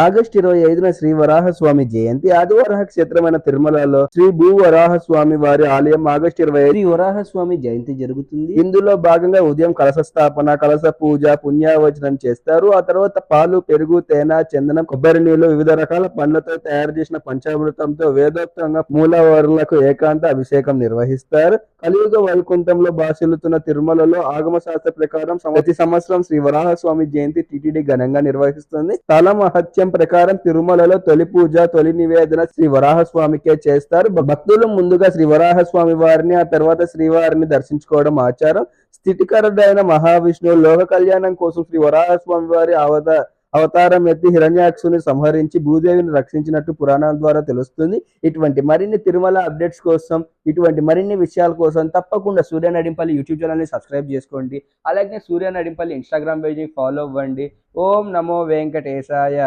August ఇరవై ఐదున శ్రీ వరాహస్వామి జయంతి. ఆదివార క్షేత్రమైన తిరుమలలో శ్రీ భూ వరాహస్వామి వారి ఆలయం ఆగస్టు ఇరవై ఐదు. వరాహస్వామి జయంతి జరుగుతుంది. ఇందులో భాగంగా ఉదయం కలశ స్థాపన కలశ పూజ పుణ్యావచనం చేస్తారు. ఆ తర్వాత పాలు పెరుగు తేనె చందనం కొబ్బరి నీళ్ళు వివిధ రకాల పండ్లతో తయారు చేసిన పంచామృతంతో వేదోక్తంగా మూలవరులకు ఏకాంత అభిషేకం నిర్వహిస్తారు. కలియుగ వైకుంఠంలో బాసిల్లుతున్న తిరుమలలో ఆగమ శాస్త్ర ప్రకారం ప్రతి సంవత్సరం శ్రీ వరాహస్వామి జయంతి టిటిడి ఘనంగా నిర్వహిస్తుంది. స్థల మహత్యం ప్రకారం తిరుమలలో తొలి పూజ తొలి నివేదన శ్రీ వరాహస్వామికే చేస్తారు. భక్తులు ముందుగా శ్రీ వరాహస్వామి వారిని ఆ తర్వాత శ్రీవారిని దర్శించుకోవడం ఆచారం. స్థితికరుడైన మహావిష్ణువు లోక కళ్యాణం కోసం శ్రీ వరాహస్వామి వారి అవతార అవతారం ఎత్తి హిరణ్యాక్షుని సంహరించి భూదేవిని రక్షించినట్టు పురాణాల ద్వారా తెలుస్తుంది. ఇటువంటి మరిన్ని తిరుమల అప్డేట్స్ కోసం ఇటువంటి మరిన్ని విషయాల కోసం తప్పకుండా సూర్య నడింపల్లి యూట్యూబ్ ఛానల్ని సబ్స్క్రైబ్ చేసుకోండి. అలాగే సూర్య నడింపల్లి ఇన్స్టాగ్రామ్ పేజ్ని ఫాలో అవ్వండి. ఓం నమో వెంకటేశాయ.